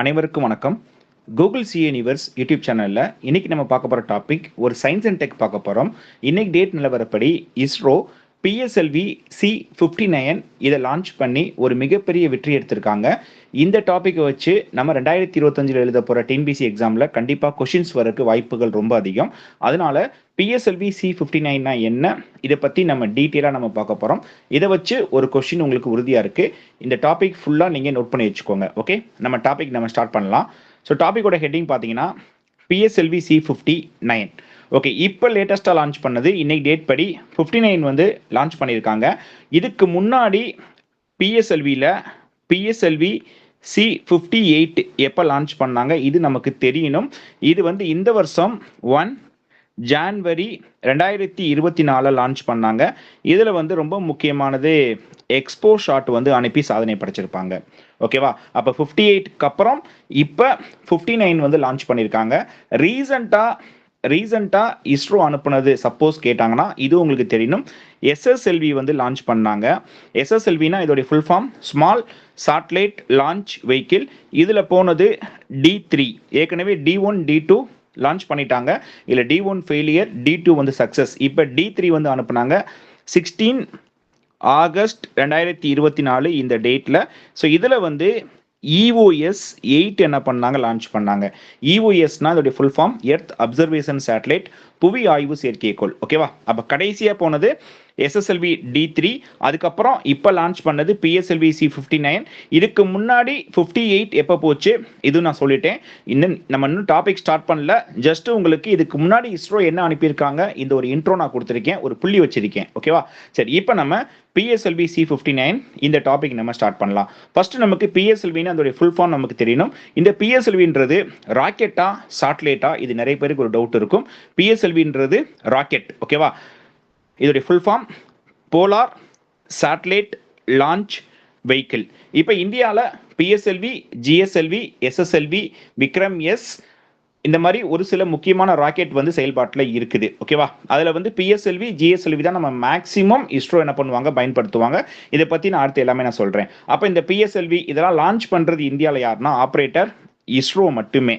அனைவருக்கும் வணக்கம். Google C universe YouTube சேனலில் இன்னைக்கு நம்ம பார்க்க போகிற டாபிக் ஒரு சயின்ஸ் அண்ட் டெக் பார்க்க போகிறோம் இன்னைக்கு டேட் நிலவரப்படி ISRO PSLV C fifty nine இதை லான்ச் பண்ணி ஒரு மிகப்பெரிய வெற்றி எடுத்திருக்காங்க. இந்த டாப்பிக்கை வச்சு நம்ம ரெண்டாயிரத்தி இருபத்தஞ்சில் எழுத போகிற டிஎன்பிசி எக்ஸாமில் கண்டிப்பாக கொஷின்ஸ் வரக்கு வாய்ப்புகள் ரொம்ப அதிகம். அதனால பிஎஸ்எல்வி சி ஃபிஃப்டி நைன்னா என்ன? இதை பற்றி நம்ம டீட்டெயிலாக நம்ம பார்க்க போகிறோம் இதை வச்சு ஒரு கொஷின் உங்களுக்கு உறுதியாக இருக்குது இந்த டாபிக் ஃபுல்லாக நீங்கள் நோட் பண்ணி வச்சுக்கோங்க ஓகே நம்ம டாபிக் நம்ம ஸ்டார்ட் பண்ணலாம். ஸோ டாப்பிக்கோட ஹெட்டிங் பார்த்தீங்கன்னா PSLV C fifty nine okay இப்போ லேட்டஸ்ட்டாக லான்ச் பண்ணது இன்னைக்கு டேட் படி ஃபிஃப்டி நைன் வந்து லான்ச் பண்ணியிருக்காங்க. இதுக்கு முன்னாடி பிஎஸ்எல்வியில் பிஎஸ்எல்வி சி ஃபிஃப்டி எயிட் எப்போ லான்ச் பண்ணாங்க? இது நமக்கு தெரியணும். இது வந்து இந்த வருஷம் ஒன் ஜான்வரி ரெண்டாயிரத்தி இருபத்தி நாலில் லான்ச் பண்ணாங்க. இதில் வந்து ரொம்ப முக்கியமானது எக்ஸ்போ ஷாட் வந்து அனுப்பி சாதனை படைச்சிருப்பாங்க. ஓகேவா அப்போ ஃபிஃப்டி எயிட்க்கு அப்புறம் இப்போ ஃபிஃப்டி நைன் வந்து லான்ச் பண்ணியிருக்காங்க ரீசண்டாக ரீசண்டாக இஸ்ரோ அனுப்புனது சப்போஸ் கேட்டாங்கன்னா இது உங்களுக்கு தெரியணும் எஸ்எஸ்எல்வி வந்து லான்ச் பண்ணாங்க. எஸ்எஸ்எல்வினா இதோடைய full form small satellite launch vehicle இதில் போனது டி த்ரீ ஏற்கனவே D one D two launch பண்ணிட்டாங்க. இல்லை D one failure D two வந்து சக்ஸஸ் இப்போ டி த்ரீ வந்து அனுப்புனாங்க. சிக்ஸ்டீன் ஆகஸ்ட் ரெண்டாயிரத்தி இருபத்தி நாலு இந்த டேட்டில் ஸோ இதில் வந்து இஓஎஸ் எயிட் என்ன பண்ணாங்க? லான்ச் பண்ணாங்க. இஓஎஸ்னா அதோடைய full form earth observation satellite புவி ஆய்வு செயற்கைக்கோள். ஓகேவா அப்போ கடைசியாக போனது எஸ்எஸ்எல்வி டி த்ரீ அதுக்கப்புறம் இப்போ லான்ச் பண்ணது பிஎஸ்எல்வி சி ஃபிஃப்டி நைன் இதுக்கு முன்னாடி ஃபிஃப்டி எயிட் எப்போ போச்சு? இது நான் சொல்லிட்டேன். இன்னும் நம்ம இன்னும் டாபிக் ஸ்டார்ட் பண்ணல. ஜஸ்ட் உங்களுக்கு இதுக்கு முன்னாடி இஸ்ரோ என்ன அனுப்பியிருக்காங்க? இந்த ஒரு இன்ட்ரோ நான் கொடுத்துருக்கேன். ஒரு புள்ளி வச்சிருக்கேன். ஓகேவா சரி இப்போ நம்ம பிஎஸ்எல்வி சி ஃபிஃப்டி நைன் இந்த டாபிக் நம்ம ஸ்டார்ட் பண்ணலாம். ஃபர்ஸ்ட் நமக்கு பிஎஸ்எல்வின்னு அதோடைய ஃபுல் ஃபார்ம் நமக்கு தெரியணும். இந்த பிஎஸ்எல்வின்றது ராக்கெட்டா சாட்டலைட்டா இது நிறைய பேருக்கு ஒரு டவுட் இருக்கும். பிஎஸ்எல்வின்றது ராக்கெட் ஓகேவா இதோடைய full form polar satellite launch vehicle இப்போ இந்தியாவில் PSLV GSLV SSLV Vikram S இந்த மாதிரி ஒரு சில முக்கியமான ராக்கெட் வந்து செயல்பாட்டில் இருக்குது. ஓகேவா அதில் வந்து பிஎஸ்எல்வி ஜிஎஸ்எல்வி தான் நம்ம மேக்ஸிமம் இஸ்ரோ என்ன பண்ணுவாங்க பயன்படுத்துவாங்க. இதை பற்றி நான் அடுத்து எல்லாமே நான் சொல்கிறேன் அப்போ இந்த பிஎஸ்எல்வி இதெல்லாம் லான்ச் பண்ணுறது இந்தியாவில் யாருன்னா ஆப்ரேட்டர் இஸ்ரோ மட்டுமே.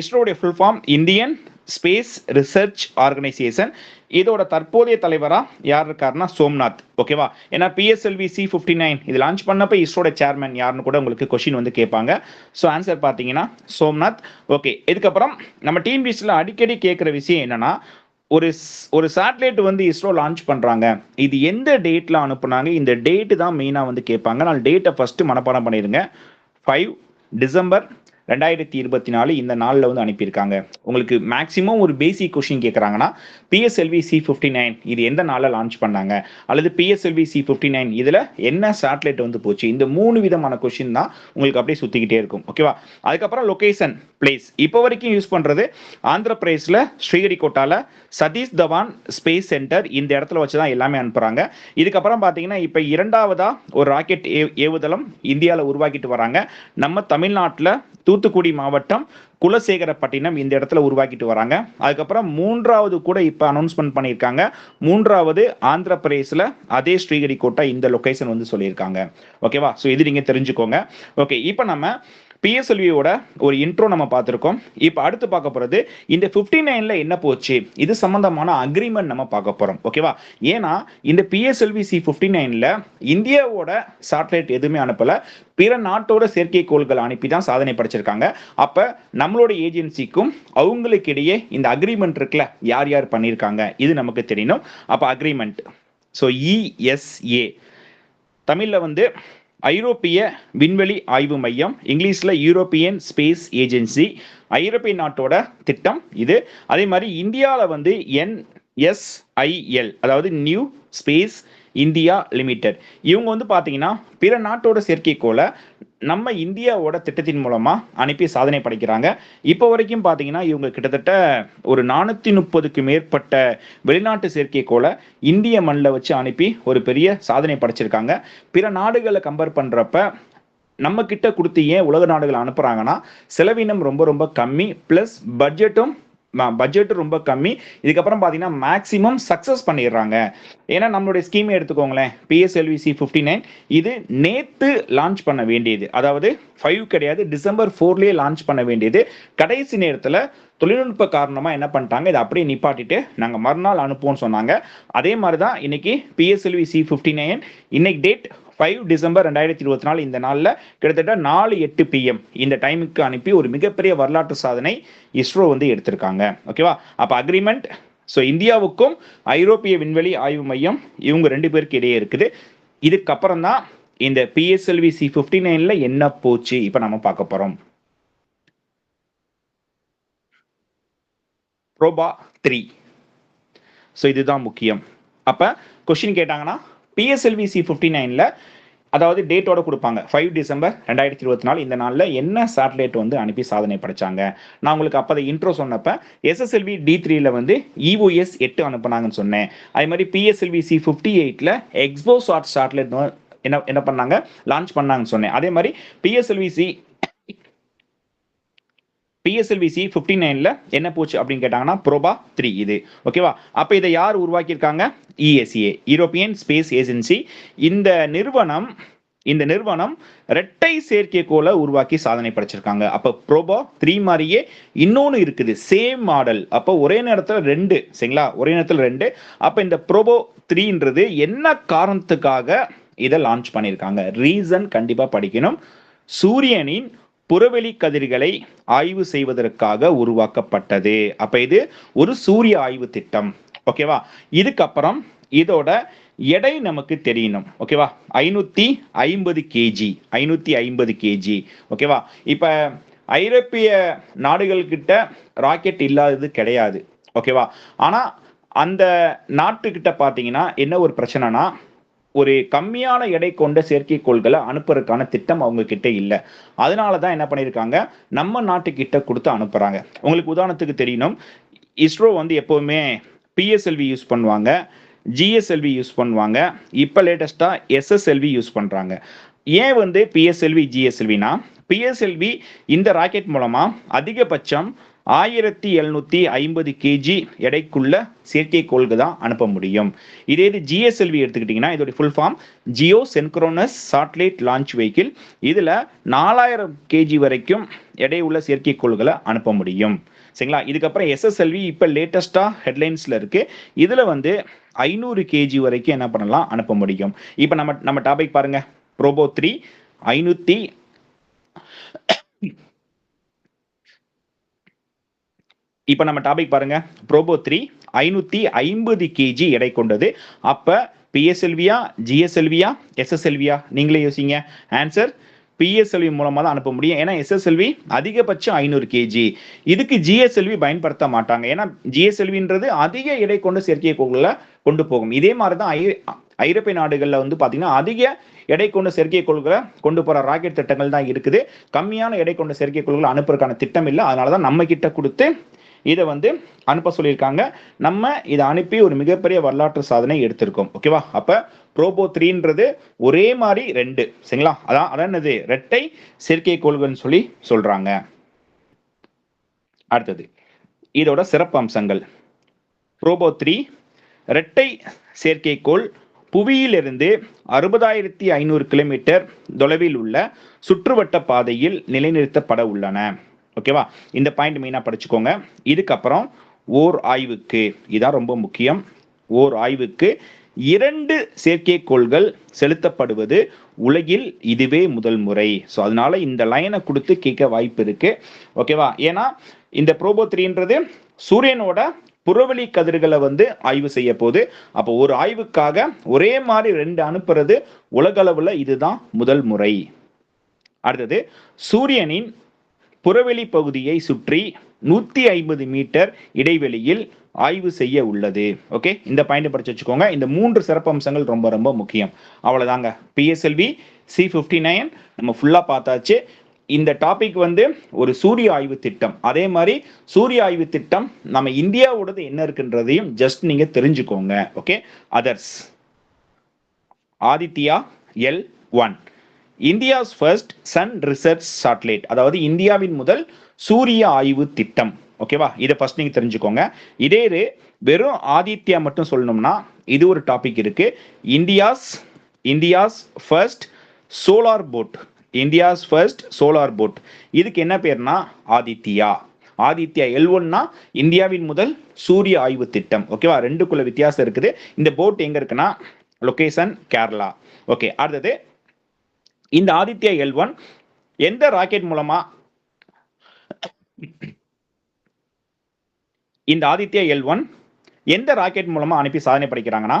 இஸ்ரோடைய full form Indian space research organisation இதோட தற்போதைய தலைவராக யார் இருக்காருன்னா சோம்நாத் ஓகேவா ஏன்னா பிஎஸ்எல்வி சி ஃபிஃப்டி நைன் இது லான்ச் பண்ணப்போ இஸ்ரோட சேர்மன் யாருன்னு கூட உங்களுக்கு கொஷின் வந்து கேட்பாங்க. ஸோ ஆன்சர் பார்த்தீங்கன்னா சோம்நாத். ஓகே இதுக்கப்புறம் நம்ம டிஎன்பிஎஸ்சியில் அடிக்கடி கேட்குற விஷயம் என்னன்னா ஒரு ஒரு சேட்டலைட் வந்து இஸ்ரோ லான்ச் பண்ணுறாங்க இது எந்த டேட்டில் அனுப்புனாங்க? இந்த டேட்டு தான் மெயினாக வந்து கேட்பாங்க. நான் டேட்டை ஃபஸ்ட்டு மனப்பாடம் பண்ணிடுங்க. ஃபைவ் டிசம்பர் ரெண்டாயிரத்தி இருபத்தி நாலு இந்த நாளில் வந்து அனுப்பியிருக்காங்க. உங்களுக்கு மேக்ஸிமம் ஒரு பேசிக் கொஷின் கேட்குறாங்கன்னா பிஎஸ்எல்வி சி ஃபிஃப்டி நைன் இது எந்த நாளில் லான்ச் பண்ணாங்க? அல்லது பிஎஸ்எல்வி சி ஃபிஃப்டி நைன் இதில் என்ன சேட்டலைட் வந்து போச்சு? இந்த மூணு விதமான கொஷின் தான் உங்களுக்கு அப்படியே சுற்றிக்கிட்டே இருக்கும். ஓகேவா அதுக்கப்புறம் லொக்கேஷன் பிளேஸ் இப்போ வரைக்கும் யூஸ் பண்ணுறது ஆந்திர பிரதேஷில் ஸ்ரீஹரிகோட்டாவில் சதீஷ் தவான் ஸ்பேஸ் சென்டர் இந்த இடத்துல வச்சு தான் எல்லாமே அனுப்புகிறாங்க இதுக்கப்புறம் பார்த்தீங்கன்னா இப்போ இரண்டாவதாக ஒரு ராக்கெட் ஏ ஏவுதளம் இந்தியாவில் உருவாக்கிட்டு வராங்க. நம்ம தமிழ்நாட்டில் தூத்துக்குடி மாவட்டம் குலசேகரப்பட்டினம் இந்த இடத்துல உருவாக்கிட்டு வராங்க. அதுக்கப்புறம் மூன்றாவது கூட இப்போ அனௌன்ஸ்மெண்ட் பண்ணியிருக்காங்க. மூன்றாவது ஆந்திர பிரதேசில் அதே ஸ்ரீஹரிகோட்டா இந்த லொக்கேஷன் வந்து சொல்லியிருக்காங்க. ஓகேவா ஸோ இது நீங்கள் தெரிஞ்சுக்கோங்க. ஓகே இப்போ நம்ம பிஎஸ்எல்வியோட ஒரு இன்ட்ரோ நம்ம பார்த்துருக்கோம். இப்போ அடுத்து பார்க்க போகிறது இந்த ஃபிஃப்டி நைனில் என்ன போச்சு? இது சம்மந்தமான அக்ரிமெண்ட் நம்ம பார்க்க போகிறோம் ஓகேவா ஏன்னா இந்த பிஎஸ்எல்வி சி ஃபிஃப்டி நைனில் இந்தியாவோட சேட்டலைட் எதுவுமே அனுப்பலை. பிற நாட்டோட செயற்கைக்கோள்கள் அனுப்பி தான் சாதனை படைச்சிருக்காங்க. அப்போ நம்மளோட ஏஜென்சிக்கும் அவங்களுக்கு இடையே இந்த அக்ரிமெண்ட் இருக்குல்ல யார் யார் பண்ணியிருக்காங்க இது நமக்கு தெரியணும். அப்போ அக்ரிமெண்ட் ஸோ இஎஸ்ஏ தமிழில் வந்து ஐரோப்பிய விண்வெளி ஆய்வு மையம் இங்கிலீஷில் யூரோப்பியன் ஸ்பேஸ் ஏஜென்சி ஐரோப்பிய நாட்டோட திட்டம் இது. அதே மாதிரி இந்தியாவில் வந்து என்எஸ்ஐஎல் அதாவது நியூ ஸ்பேஸ் இந்தியா லிமிடெட். இவங்க வந்து பார்த்தீங்கன்னா பிற நாட்டோட செயற்கைக்கோளை நம்ம இந்தியாவோட திட்டத்தின் மூலமாக அனுப்பி சாதனை படைக்கிறாங்க. இப்போ வரைக்கும் பார்த்தீங்கன்னா இவங்க கிட்டத்தட்ட ஒரு நானூற்றி முப்பதுக்கு மேற்பட்ட வெளிநாட்டு செயற்கைக்கோளை இந்திய மண்ணில் வச்சு அனுப்பி ஒரு பெரிய சாதனை படைச்சிருக்காங்க. பிற நாடுகளை கம்பேர் பண்ணுறப்ப நம்ம கிட்ட கொடுத்து ஏன் உலக நாடுகள் அனுப்புகிறாங்கன்னா செலவினம் ரொம்ப ரொம்ப கம்மி ப்ளஸ் பட்ஜெட்டும் பட்ஜெட் ரொம்ப கம்மி. இதுக்கப்புறம் பார்த்தீங்கன்னா மேக்ஸிமம் சக்ஸஸ் பண்ணிடுறாங்க. ஏன்னா நம்மளுடைய ஸ்கீமை எடுத்துக்கோங்களேன். பிஎஸ்எல்வி சி ஃபிஃப்டி நைன் இது நேற்று லான்ச் பண்ண வேண்டியது. அதாவது ஃபைவ் கிடையாது டிசம்பர் ஃபோர்லேயே லான்ச் பண்ண வேண்டியது. கடைசி நேரத்தில் தொழில்நுட்ப காரணமாக என்ன பண்ணிட்டாங்க இதை அப்படியே நிப்பாட்டிட்டு நாங்கள் மறுநாள் அனுப்புவோம்னு சொன்னாங்க. அதே மாதிரி தான் இன்னைக்கு பிஎஸ்எல்வி சி ஃபிஃப்டி நைன் இன்னைக்கு டேட் ஃபைவ் டிசம்பர் ரெண்டாயிரத்தி இருபத்தி நாலு இந்த நாளில் கிட்டத்தட்ட நாலு எட்டு பிஎம் இந்த டைமுக்கு அனுப்பி ஒரு மிகப்பெரிய வரலாற்று சாதனை இஸ்ரோ வந்து எடுத்திருக்காங்க. ஓகேவா அப்போ அக்ரிமெண்ட் ஸோ இந்தியாவுக்கும் ஐரோப்பிய விண்வெளி ஆய்வு மையம் இவங்க ரெண்டு பேருக்கு இடையே இருக்குது. இதுக்கப்புறம் தான் இந்த பிஎஸ்எல்வி சி ஃபிஃப்டி நைனில் என்ன போச்சு? இப்போ நம்ம பார்க்க போகிறோம் ப்ரோபா த்ரீ ஸோ இதுதான் முக்கியம். அப்போ கொஷின் கேட்டாங்கன்னா பிஎஸ்எல்வி சி ஃபிஃப்டி நைனில் அதாவது டேட்டோட கொடுப்பாங்க. ஃபைவ் டிசம்பர் ரெண்டாயிரத்தி இருபத்தி நாலு இந்த நாளில் என்ன சேட்டலைட் வந்து அனுப்பி சாதனை படைச்சாங்க? நான் உங்களுக்கு அப்போ அதை இன்ட்ரோ சொன்னப்ப எஸ்எஸ்எல்வி டி த்ரீல வந்து இஓஎஸ் எட்டு அனுப்புனாங்கன்னு சொன்னேன். அதே மாதிரி பிஎஸ்எல்வி சி ஃபிஃப்டி எயிட்டில் எக்ஸ்போ ஷார்ட் சேட்டலைட் என்ன என்ன பண்ணாங்க? லான்ச் பண்ணாங்கன்னு சொன்னேன். அதே மாதிரி PSLV C PSLV C fifty நைனில் என்ன போச்சு அப்படின்னு கேட்டாங்கன்னா ப்ரோபா த்ரீ இது. ஓகேவா அப்போ இதை யார் உருவாக்கியிருக்காங்க? இஎஸ்ஏ யூரோப்பியன் ஸ்பேஸ் ஏஜென்சி இந்த நிறுவனம் இந்த நிறுவனம் ரெட்டை செயற்கைக்கோளை உருவாக்கி சாதனை படைச்சிருக்காங்க. அப்போ ப்ரோபோ த்ரீ மாதிரியே இன்னொன்று இருக்குது சேம் மாடல் அப்போ ஒரே நேரத்தில் ரெண்டு சரிங்களா? ஒரே நேரத்தில் ரெண்டு. அப்போ இந்த ப்ரோபோ த்ரீன்றது என்ன காரணத்துக்காக இதை லான்ச் பண்ணியிருக்காங்க? ரீசன் கண்டிப்பாக படிக்கணும். சூரியனின் புறவெளி கதிர்களை ஆய்வு செய்வதற்காக உருவாக்கப்பட்டது. அப்ப இது ஒரு சூரிய ஆய்வு திட்டம். ஓகேவா இதுக்கப்புறம் இதோட எடை நமக்கு தெரியணும். ஓகேவா ஐநூத்தி ஐம்பது கேஜி ஐநூத்தி ஐம்பது கேஜி ஓகேவா இப்ப ஐரோப்பிய நாடுகள்கிட்ட ராக்கெட் இல்லாதது கிடையாது. ஓகேவா ஆனா அந்த நாட்டுக்கிட்ட பார்த்தீங்கன்னா என்ன ஒரு பிரச்சனைனா ஒரு கம்மியான எடை கொண்ட செயற்கைக்கோள்களை அனுப்புறதுக்கான திட்டம் அவங்க கிட்ட இல்லை. அதனால தான் என்ன பண்ணியிருக்காங்க நம்ம நாட்டுக்கிட்ட கொடுத்து அனுப்புறாங்க. உங்களுக்கு உதாரணத்துக்கு தெரியணும். இஸ்ரோ வந்து எப்போவுமே பிஎஸ்எல்வி யூஸ் பண்ணுவாங்க. ஜிஎஸ்எல்வி யூஸ் பண்ணுவாங்க. இப்போ லேட்டஸ்ட்டாக எஸ்எஸ்எல்வி யூஸ் பண்ணுறாங்க ஏன் வந்து பிஎஸ்எல்வி ஜிஎஸ்எல்வினா பிஎஸ்எல்வி இந்த ராக்கெட் மூலமாக அதிகபட்சம் ஆயிரத்தி எழுநூத்தி ஐம்பது கேஜி எடைக்குள்ள செயற்கைக்கோள்கள் தான் அனுப்ப முடியும். இதே இது ஜிஎஸ்எல்வி எடுத்துக்கிட்டிங்கன்னா இதோட full form geo synchronous satellite launch vehicle இதில் நாலாயிரம் கேஜி வரைக்கும் எடை உள்ள செயற்கைக்கோள்களை அனுப்ப முடியும். சரிங்களா? இதுக்கப்புறம் எஸ்எஸ்எல்வி இப்போ லேட்டஸ்ட்டாக ஹெட்லைன்ஸில் இருக்குது இதில் வந்து ஐநூறு கேஜி வரைக்கும் என்ன பண்ணலாம்? அனுப்ப முடியும். இப்போ நம்ம நம்ம டாபிக் பாருங்க. ப்ரோபோ த்ரீ ஐநூற்றி இப்போ நம்ம டாபிக் பாருங்க. ப்ரோபோ த்ரீ ஐநூற்றி ஐம்பது கேஜி எடை கொண்டது. அப்போ பிஎஸ்எல்வியா ஜிஎஸ்எல்வியா எஸ்எஸ்எல்வியா நீங்களே யோசிங்க. ஆன்சர் பிஎஸ்எல்வி மூலமாக தான் அனுப்ப முடியும். ஏன்னா எஸ்எஸ்எல்வி அதிகபட்சம் ஐநூறு கேஜி இதுக்கு ஜிஎஸ்எல்வி பயன்படுத்த மாட்டாங்க. ஏன்னா ஜிஎஸ்எல்வின்றது அதிக எடை கொண்டு செயற்கைக்கோள்களை கொண்டு போகும். இதே மாதிரி தான் ஐ ஐரோப்பிய நாடுகளில் வந்து பார்த்தீங்கன்னா அதிக எடை கொண்ட செயற்கைக்கோள்களை கொண்டு போகிற ராக்கெட் திட்டங்கள் தான் இருக்குது. கம்மியான எடை கொண்ட செயற்கைக்கோள்களை அனுப்புறதுக்கான திட்டம் இல்லை. அதனால தான் நம்ம கிட்ட கொடுத்து இதை வந்து அனுப்ப சொல்லியிருக்காங்க. நம்ம இதை அனுப்பி ஒரு மிகப்பெரிய வரலாற்று சாதனை எடுத்திருக்கோம். ஓகேவா அப்போ ப்ரோபோ த்ரீன்றது ஒரே மாதிரி ரெண்டு. சரிங்களா? அதான் அதான் என்னது? ரெட்டை செயற்கைக்கோள்கள்னு சொல்லி சொல்றாங்க. அடுத்தது இதோட சிறப்பு அம்சங்கள். ப்ரோபோ த்ரீ ரெட்டை செயற்கைக்கோள் புவியிலிருந்து அறுபதாயிரத்தி ஐநூறு கிலோமீட்டர் தொலைவில் உள்ள சுற்றுவட்ட பாதையில் நிலைநிறுத்தப்பட உள்ளன. ஓகேவா இந்த பாயிண்ட் மெயினாக படிச்சுக்கோங்க. இதுக்கப்புறம் ஓர் ஆய்வுக்கு இதான் ரொம்ப முக்கியம். ஓர் ஆய்வுக்கு இரண்டு செயற்கைக்கோள்கள் செலுத்தப்படுவது உலகில் இதுவே முதல் முறை. ஸோ அதனால இந்த லைனை கொடுத்து கேட்க வாய்ப்பு இருக்கு. ஓகேவா ஏன்னா இந்த ப்ரோபோ த்ரீன்றது சூரியனோட புறவெளி கதிர்களை வந்து ஆய்வு செய்ய போது அப்போ ஒரு ஆய்வுக்காக ஒரே மாதிரி ரெண்டு அனுப்புறது உலகளவில் இதுதான் முதல் முறை. அடுத்தது சூரியனின் புறவெளி பகுதியை சுற்றி நூத்தி ஐம்பது மீட்டர் இடைவெளியில் ஆய்வு செய்ய உள்ளது. ஓகே இந்த பாயிண்ட் படிச்சு வச்சுக்கோங்க. இந்த மூன்று சிறப்பு அம்சங்கள் ரொம்ப ரொம்ப முக்கியம். அவ்வளவுதாங்க. பிஎஸ்எல்வி சி ஃபிஃப்டி நைன் நம்ம ஃபுல்லா பார்த்தாச்சு. இந்த டாபிக் வந்து ஒரு சூரிய ஆய்வு திட்டம். அதே மாதிரி சூரிய ஆய்வு திட்டம் நம்ம இந்தியாவோடது என்ன இருக்குன்றதையும் ஜஸ்ட் நீங்க தெரிஞ்சுக்கோங்க. Okay others Aditya L one India's first sun research satellite அதாவது இந்தியாவின் முதல் சூரிய ஆய்வு திட்டம். ஓகேவா இதை ஃபர்ஸ்ட் நீங்கள் தெரிஞ்சுக்கோங்க. இதே இது வெறும் ஆதித்யா மட்டும் சொல்லணும்னா இது ஒரு டாபிக் இருக்கு. India's India's first solar boat India's first solar boat இதுக்கு என்ன பேர்னா ஆதித்யா. ஆதித்யா எல் ஒன்னா இந்தியாவின் முதல் சூரிய ஆய்வு திட்டம். ஓகேவா ரெண்டுக்குள்ள வித்தியாசம் இருக்குது. இந்த போட் எங்க இருக்குன்னா லொகேஷன் கேரளா. ஓகே அடுத்தது இந்த ஆதித்யா எல் ஒன் எந்த ராக்கெட் மூலமா இந்த ஆதித்யா எல் ஒன் எந்த ராக்கெட் மூலமா அனுப்பி சாதனை படைக்கிறாங்கன்னா?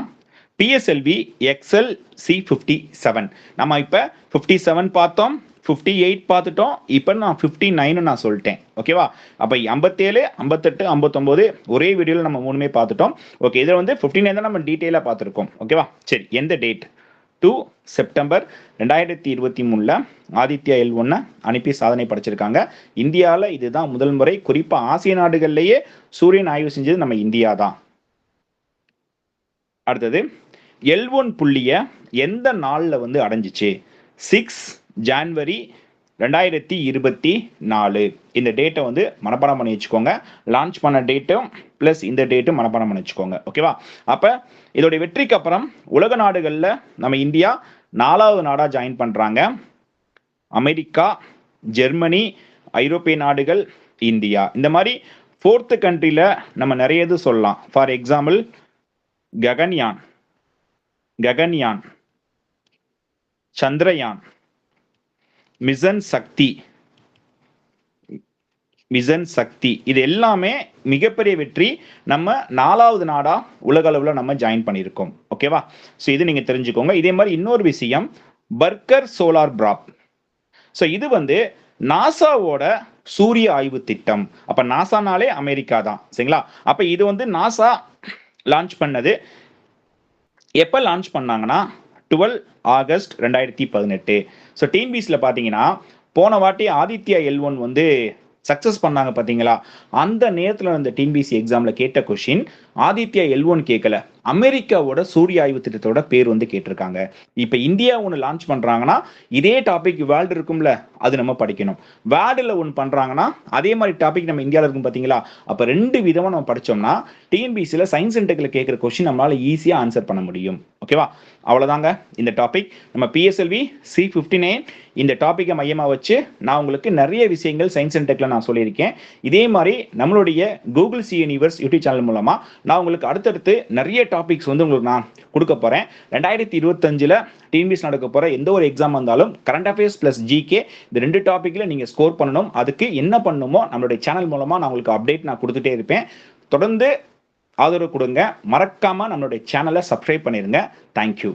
PSLV XL C fifty seven நம்ம இப்போ ஃபிஃப்டி செவன் பார்த்தோம் ஃபிஃப்டி எயிட் பார்த்துட்டோம் இப்போ நான் ஃபிஃப்டி நைனு நான் சொல்லிட்டேன். ஓகேவா அப்போ ஐம்பத்தேழு ஐம்பத்தெட்டு ஐம்பத்தொம்போது ஒரே வீடியோவில் நம்ம மூணுமே பார்த்துட்டோம். ஓகே இதில் வந்து ஃபிஃப்டி நைன் தான் நம்ம டீட்டெயிலாக பார்த்துருக்கோம். ஓகேவா சரி எந்த டேட் டூ செப்டம்பர் ரெண்டாயிரத்தி இருபத்தி மூணில் ஆதித்யா எல் ஒன்னை அனுப்பி சாதனை படைச்சிருக்காங்க. இந்தியாவில் இதுதான் முதல் முறை. குறிப்பாக ஆசிய நாடுகள்லேயே சூரியன் ஆய்வு செஞ்சது நம்ம இந்தியா தான் அடுத்தது எல் ஒன் புள்ளிய எந்த நாளில் வந்து அடைஞ்சிச்சு? சிக்ஸ் ஜான்வரி ரெண்டாயிரத்தி இருபத்தி நாலு. இந்த டேட்டை வந்து மனப்பாடம் பண்ணி வச்சுக்கோங்க. லான்ச் பண்ண டேட்டும் ப்ளஸ் இந்த டேட்டும் மனப்பாடம் பண்ணி வச்சுக்கோங்க. ஓகேவா அப்போ இதோடைய வெற்றிக்கு அப்புறம் உலக நாடுகளில் நம்ம இந்தியா நாலாவது நாடாக ஜாயின் பண்ணுறாங்க அமெரிக்கா ஜெர்மனி ஐரோப்பிய நாடுகள் இந்தியா. இந்த மாதிரி ஃபோர்த்து கண்ட்ரியில் நம்ம நிறைய இது சொல்லலாம். For example Gaganyaan. Gaganyaan. Chandrayaan. Mission Shakti. Mission Shakti. இது எல்லாமே மிகப்பெரிய வெற்றி. நம்ம நாலாவது நாடா உலக அளவில் நம்ம ஜாயின் பண்ணியிருக்கோம். ஓகேவா ஸோ இது நீங்க தெரிஞ்சுக்கோங்க. இதே மாதிரி இன்னொரு விஷயம் பர்கர் சோலார் பிராப் ஸோ இது வந்து நாசாவோட சூரிய ஆய்வு திட்டம். அப்ப நாசானாலே அமெரிக்கா தான். சரிங்களா? அப்ப இது வந்து நாசா லான்ச் பண்ணது. எப்போ லான்ச் பண்ணாங்கன்னா டுவெல் ஆகஸ்ட் ரெண்டாயிரத்தி பதினெட்டு. ஸோ டிஎன்பிசியில் பார்த்தீங்கன்னா போன வாட்டி ஆதித்யா எல் ஒன் வந்து சக்ஸஸ் பண்ணாங்க பார்த்தீங்களா அந்த நேரத்தில் அந்த டிஎன்பிசி எக்ஸாமில் கேட்ட கொஷின் ஆதித்யா எல் ஒன் கேட்கல அமெரிக்காவோட சூரிய ஆய்வு திட்டத்தோட பேர் வந்து கேட்டிருக்காங்க. இப்போ இந்தியா ஒன்று லான்ச் பண்ணுறாங்கன்னா இதே டாபிக் வேர்ல்டு இருக்கும்ல அது நம்ம படிக்கணும். வேர்ல்டில் ஒன்று பண்ணுறாங்கன்னா அதே மாதிரி டாபிக் நம்ம இந்தியாவில் இருக்கும் பார்த்தீங்களா அப்போ ரெண்டு விதமாக நம்ம படித்தோம்னா டிஎன்பிசியில் சயின்ஸ் அண்ட் டெக்கில் கேட்குற கொஷின் நம்மளால ஈஸியாக ஆன்சர் பண்ண முடியும். ஓகேவா அவ்வளோதாங்க இந்த டாபிக் நம்ம பிஎஸ்எல்வி சி ஃபிஃப்டி நைன் இந்த டாப்பிக்கை மையமாக வச்சு நான் உங்களுக்கு நிறைய விஷயங்கள் சயின்ஸ் அண்ட் டெக்கில் நான் சொல்லியிருக்கேன். இதே மாதிரி நம்மளுடைய Google C universe YouTube channel மூலமாக நான் உங்களுக்கு அடுத்தடுத்து நிறைய டாபிக்ஸ் வந்து உங்களுக்கு நான் கொடுக்க போகிறேன் ரெண்டாயிரத்தி இருபத்தஞ்சில் டிஎன்பிஎஸ் நடக்க போகிற எந்த ஒரு எக்ஸாம் வந்தாலும் கரண்ட் அஃபேர்ஸ் ப்ளஸ் ஜிகே இந்த ரெண்டு டாப்பிக்கில் நீங்கள் ஸ்கோர் பண்ணணும். அதுக்கு என்ன பண்ணணுமோ நம்மளுடைய சேனல் மூலமாக நான் உங்களுக்கு அப்டேட் நான் கொடுத்துட்டே இருப்பேன். தொடர்ந்து ஆதரவு கொடுங்க. மறக்காமல் நம்மளுடைய சேனலை சப்ஸ்கிரைப் பண்ணிடுங்க தேங்க்யூ